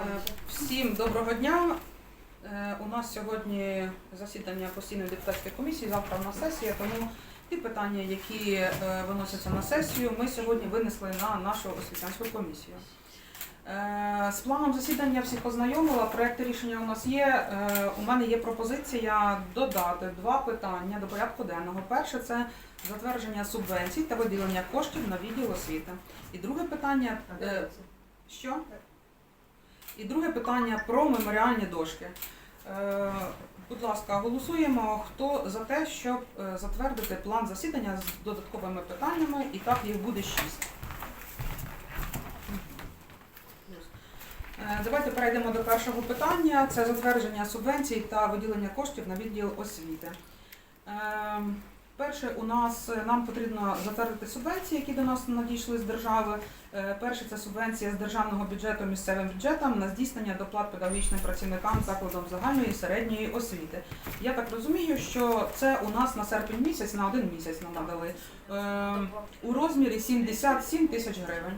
Е, Всім доброго дня. Е, У нас сьогодні засідання постійної депутатської комісії, завтра у нас сесія, тому ті питання, які е, виносяться на сесію, ми сьогодні винесли на нашу освітянську комісію. З планом засідання всіх ознайомила. Проекти рішення у нас є. У мене є пропозиція додати два питання до порядку денного. Перше це затвердження субвенцій та виділення коштів на відділ освіти. І друге питання що? І друге питання про меморіальні дошки. Е, будь ласка, голосуємо. Хто за те, щоб е, затвердити план засідання з додатковими питаннями, і так їх буде шість. Е, Давайте перейдемо до першого питання. Це затвердження субвенцій та виділення коштів на відділ освіти. Перше, у нас нам потрібно затвердити субвенції, які до нас надійшли з держави. Е, Перше це субвенція з державного бюджету місцевим бюджетам на здійснення доплат педагогічним працівникам закладом загальної і середньої освіти. Я так розумію, що це у нас на серпень місяць на один місяць нам надали е, у розмірі 77 тисяч гривень.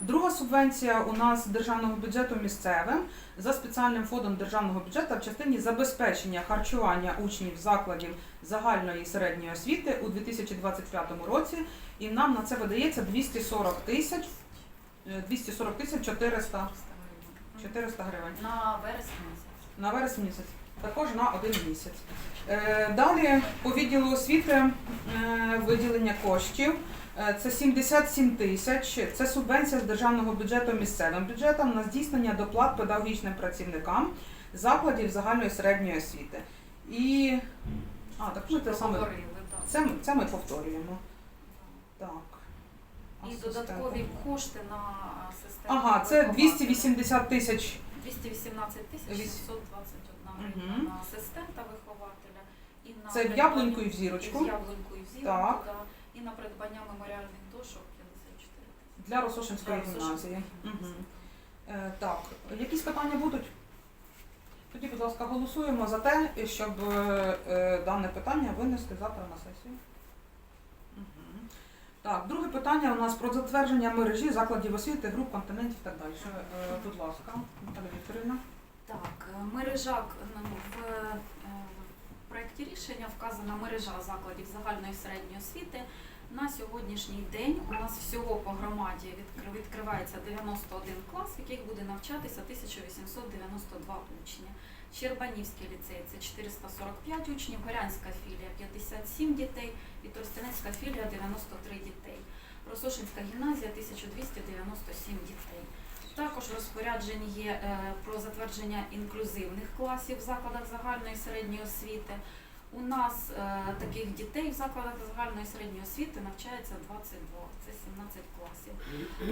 Друга субвенція у нас з державного бюджету місцевим за спеціальним фондом державного бюджету в частині забезпечення харчування учнів закладів загальної і середньої освіти у 2025 році. І нам на це видається 240 тисяч е, 240 тисяч 400, 400 гривень На вересень місяць. на вересень місяць. Також на один місяць. Е, Далі по відділу освіти е, виділення коштів. Е, Це 77 тисяч. Це субвенція з державного бюджету місцевим бюджетом на здійснення доплат педагогічним працівникам закладів загальної середньої освіти. І а, так те саме. Це, це ми повторюємо. Так. І додаткові кошти на асистента. Ага, це 280 тисяч 218 тисяч Віс- 621 Мгм. гривня на асистента вихователя. І на Це в придбання- яблуньку і в зірочку. З яблуньку і в зірочку, Так. да. І на придбання меморіальних дошок 54 тисячі. для Росошинської Для гімназії. Росошинської гімназії. Е, так, якісь питання будуть? Тоді, будь ласка, голосуємо за те, щоб е, е, дане питання винести завтра на сесію. Так, друге питання у нас про затвердження мережі закладів освіти, груп, континентів і так далі. Е, будь ласка, Наталя Вікторівна. Так, е, мережа ну, в е, проєкті рішення вказана мережа закладів загальної середньої освіти. На сьогоднішній день у нас всього по громаді відкривається 91 клас, в яких буде навчатися 1892 учні. Щербанівський ліцей це 445 учнів, Горянська філія 57 дітей і Тростянецька філія 93 дітей. Росошинська гімназія 1297 дітей. Також в є е, про затвердження інклюзивних класів в закладах загальної середньої освіти. У нас е, таких дітей в закладах загальної середньої освіти навчається 22, це 17 класів.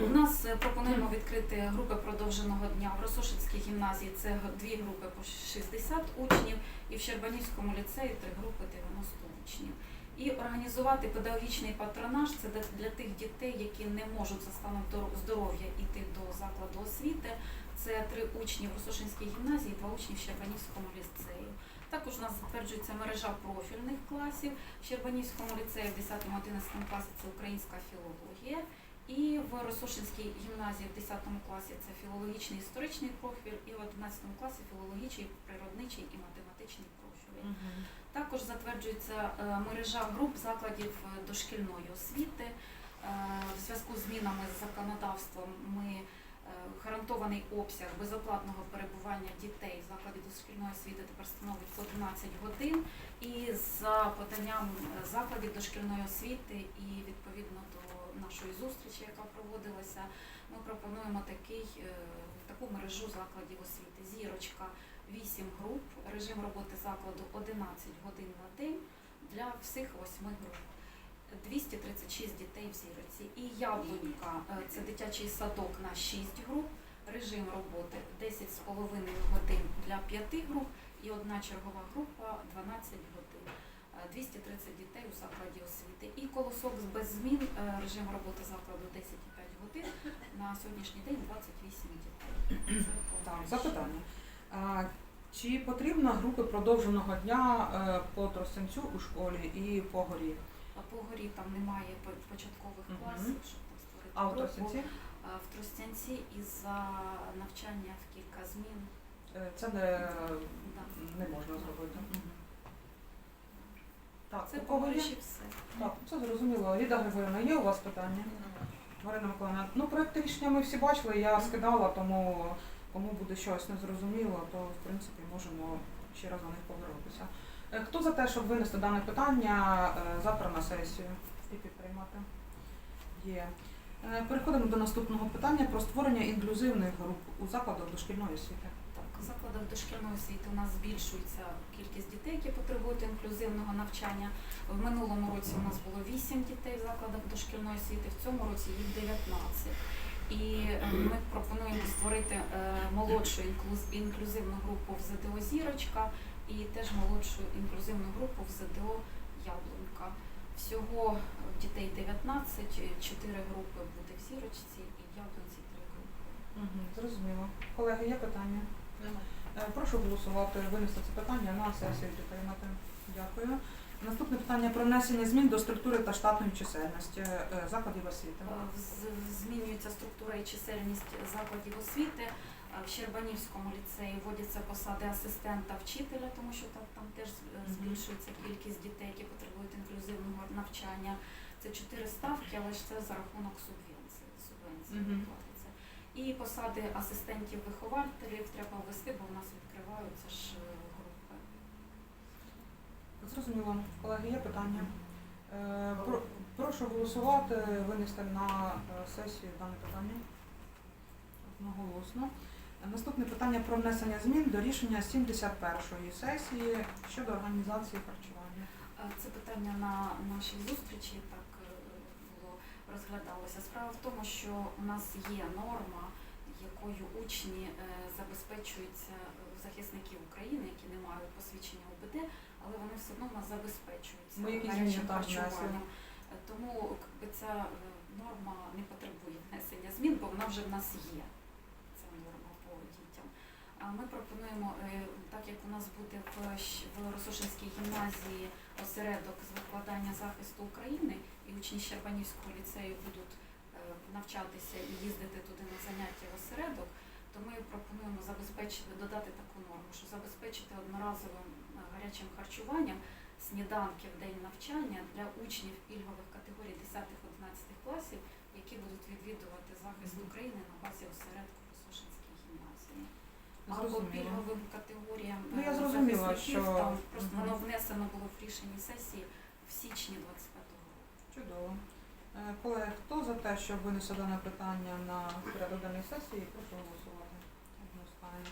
У нас е, пропонуємо відкрити групи продовженого дня в Росошинській гімназії. Це дві групи по 60 учнів, і в Щербанівському ліцеї три групи 90 учнів. І організувати педагогічний патронаж це для- для тих дітей, які не можуть за станом здоров'я йти до закладу освіти. Це три учні в Росошинській гімназії, два учні в Щербанівському ліцеї. Також у нас затверджується мережа профільних класів. В Щербанівському ліцеї в 10-11 класі це українська філологія. І в Росошинській гімназії в 10 класі це філологічний історичний профіль, і в 11 класі філологічний, природничий і математичний профіль. Також затверджується е, мережа груп закладів е, дошкільної освіти. Е, В зв'язку з змінами з законодавством ми гарантований обсяг безоплатного перебування дітей в закладі дошкільної освіти тепер становить 11 годин. І за поданням е, закладів дошкільної освіти і відповідно до нашої зустрічі, яка проводилася, ми пропонуємо такий, е, таку мережу закладів освіти. Зірочка 8 груп, режим роботи закладу 11 годин на день для всіх 8 груп. 236 дітей в зіроці. І яблунька е, це дитячий садок на 6 груп, режим роботи 10,5 годин для 5 груп і одна чергова група 12 годин. Е, 230 дітей у закладі освіти. І колосок без змін, е, режим роботи закладу 10,5 годин, на сьогоднішній день 28 дітей. Так, запитання. А, чи потрібно групи продовженого дня е, по Тростянцю у школі і по горі? По горі там немає по- початкових класів, щоб там створити А групу. Тростянці? Е, в Тростянці із-за навчання в кілька змін. Е, Це не, Да. не можна зробити. Мгм. Так, Це кого є? все. Так, це зрозуміло. Ліда Григорівна, є у вас питання? Марина Миколаївна, ну проекти рішення ми всі бачили, я скидала, тому кому буде щось незрозуміло, то в принципі можемо ще раз до них повернутися. Е, Хто за те, щоб винести дане питання е, завтра на сесію і підтримати? Є. Е, Переходимо до наступного питання про створення інклюзивних груп у закладах дошкільної освіти. Так, у закладах дошкільної освіти у нас збільшується кількість дітей, які потребують інклюзивного навчання. В минулому році у нас було 8 дітей в закладах дошкільної освіти, в цьому році їх 19. І ми пропонуємо створити молодшу інклюзивну групу в ЗДО Зірочка і теж молодшу інклюзивну групу в ЗДО Яблунька. Всього дітей 19, 4 групи буде в Зірочці і в Яблунці 3 групи. Угу, зрозуміло. Колеги, є питання? Е, Прошу голосувати, винести це питання на сесію підтримати. Дякую. Наступне питання про внесення змін до структури та штатної чисельності е, закладів освіти. Е, Змінюється структура і чисельність закладів освіти. В Щербанівському ліцеї вводяться посади асистента вчителя, тому що там, там теж е, збільшується кількість дітей, які потребують інклюзивного навчання. Це чотири ставки, але ж це за рахунок субвенції. Субвенції платиться. І посади асистентів вихователів треба ввести, бо в нас відкриваються ж е, групи. Зрозуміло. Колеги, є питання? Е, про- Прошу голосувати, винести на сесію дане питання. Одноголосно. Наступне питання про внесення змін до рішення 71-ї сесії щодо організації харчування. Це питання на нашій зустрічі так е, було розглядалося. Справа в тому, що у нас є норма, якою учні е, забезпечуються е, захисників України, які не мають посвідчення ОБД, але вони все одно нас забезпечуються Ми якісь гарячим харчуванням. Тому якби, ця норма не потребує внесення змін, бо вона вже в нас є. Ця норма по дітям. А ми пропонуємо, е, так як у нас буде в, Росошинській гімназії осередок з викладання захисту України, і учні Щербанівського ліцею будуть е, навчатися і їздити туди на заняття в осередок, то ми пропонуємо забезпечити, додати таку норму, що забезпечити одноразовим е, гарячим харчуванням сніданки в день навчання для учнів пільгових категорій 10-11 класів, які будуть відвідувати захист України на базі осередку. Або Зрозуміло. пільговим категоріям Ну, я е, зрозуміла, захисників, що- там просто Мгм. воно внесено було в рішенні сесії в січні 25-го року. Чудово. Е, Колеги, хто за те, щоб винесе дане питання на порядок денної сесії, прошу голосувати. Одностайно.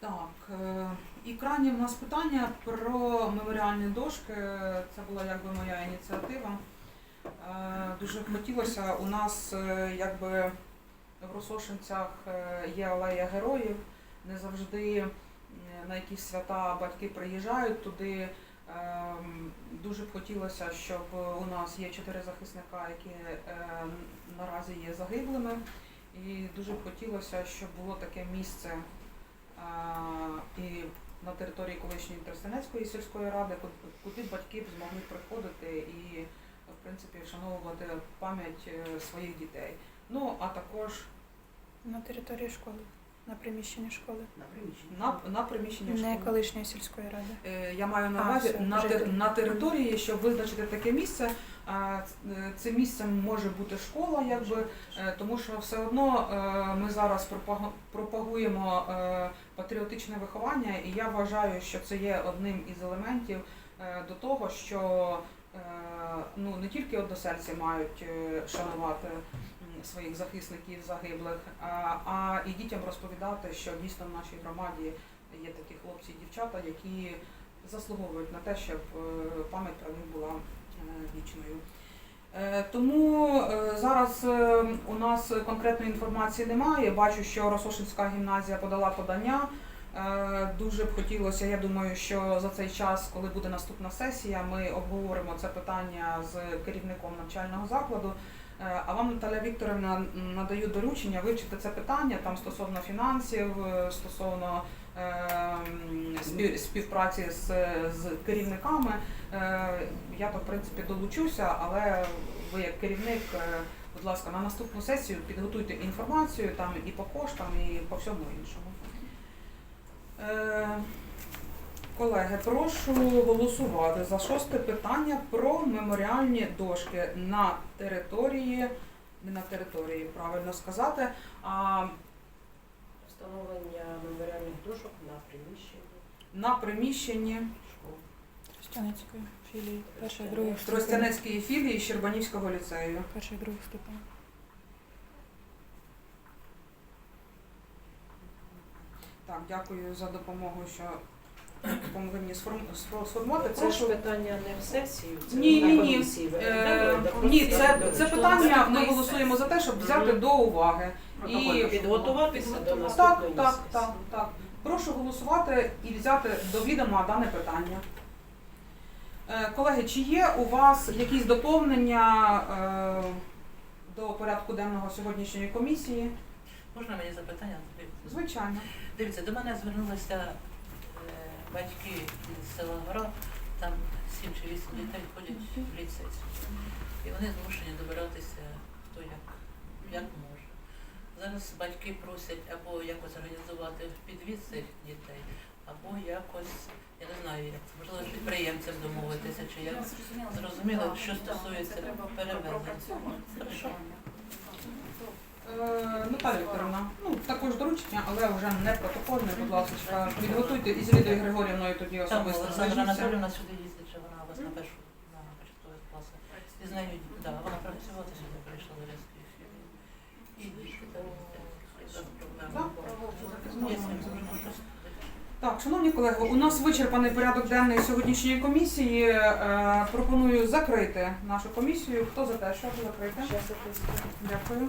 Так, е, і крайнє в нас питання про меморіальні дошки. Це була якби моя ініціатива. Е, Дуже хотілося у нас е, якби в Росошинцях е, є алея героїв. Не завжди е, на якісь свята батьки приїжджають туди. Ем, Дуже б хотілося, щоб у нас є чотири захисника, які е, наразі є загиблими. І дуже б хотілося, щоб було таке місце е, і на території колишньої Тростянецької сільської ради, куди батьки б змогли приходити і, в принципі, вшановувати пам'ять е, своїх дітей. Ну, а також На території школи, на приміщенні школи. на, на приміщенні Не школи. колишньої сільської ради. Е, Я маю на А, увазі все, на, вже те- на території, щоб визначити таке місце. а, е, Це місцем може бути школа, якби е, тому що все одно е, ми зараз пропаго- пропагуємо е, патріотичне виховання, і я вважаю, що це є одним із елементів е, до того, що е, ну не тільки односельці мають е, шанувати своїх захисників загиблих, а, і дітям розповідати, що дійсно в нашій громаді є такі хлопці і дівчата, які заслуговують на те, щоб е, пам'ять про них була е, вічною. Е, Тому зараз у нас конкретної інформації немає. Бачу, що Росошинська гімназія подала подання. Дуже б хотілося, я думаю, що за цей час, коли буде наступна сесія, ми обговоримо це питання з керівником навчального закладу. Е, А вам, Наталя Вікторівна, надаю доручення вивчити це питання там стосовно фінансів, е, стосовно е, співпраці з, з керівниками. Я то в принципі долучуся, але ви як керівник Будь ласка, на наступну сесію підготуйте інформацію там і по коштам, і по всьому іншому. Колеги, прошу голосувати за шосте питання про меморіальні дошки на території, не на території, правильно сказати, а Встановлення меморіальних дошок на приміщенні на приміщенні. Тростянецької філії. Перший, другий ступень. Тростянецької філії Щербанівського ліцею. Перший, другий ступень. Так, дякую за допомогу, що допомогли мені сформувати. Це ж питання не в сесію, це Ні, ні, ні. Е, ні, це, це питання ми голосуємо за те, щоб взяти до уваги. І Підготуватися до так, наступної так, сесії. так, так. Прошу голосувати і взяти до відома дане питання. Е, Колеги, чи є у вас якісь доповнення е, до порядку денного сьогоднішньої комісії? Можна мені запитання? Звичайно. Дивіться, до мене звернулися е, батьки із села Гора, там 7 чи 8 дітей ходять в ліцей. І вони змушені добиратися хто як, як може. Зараз батьки просять або якось організувати підвіз цих дітей, або якось, я не знаю, як можливо, з підприємцем домовитися, чи як. Зрозуміло, що стосується перевезення. Е, Наталя Вікторовна, ну також доручення, але вже не протокольне, будь ласка, підготуйте із Лідою Григорівною тоді Там особисто Олександра зв'яжіться. Сюди їздить, чи вона у вас на першу на початкових класах. І з нею, да, вона працювати сюди прийшла до. І дітки там. Так. З. Так, шановні колеги, у нас вичерпаний порядок денний сьогоднішньої комісії. Е, пропоную закрити нашу комісію. Хто за те, щоб закрити? Дякую.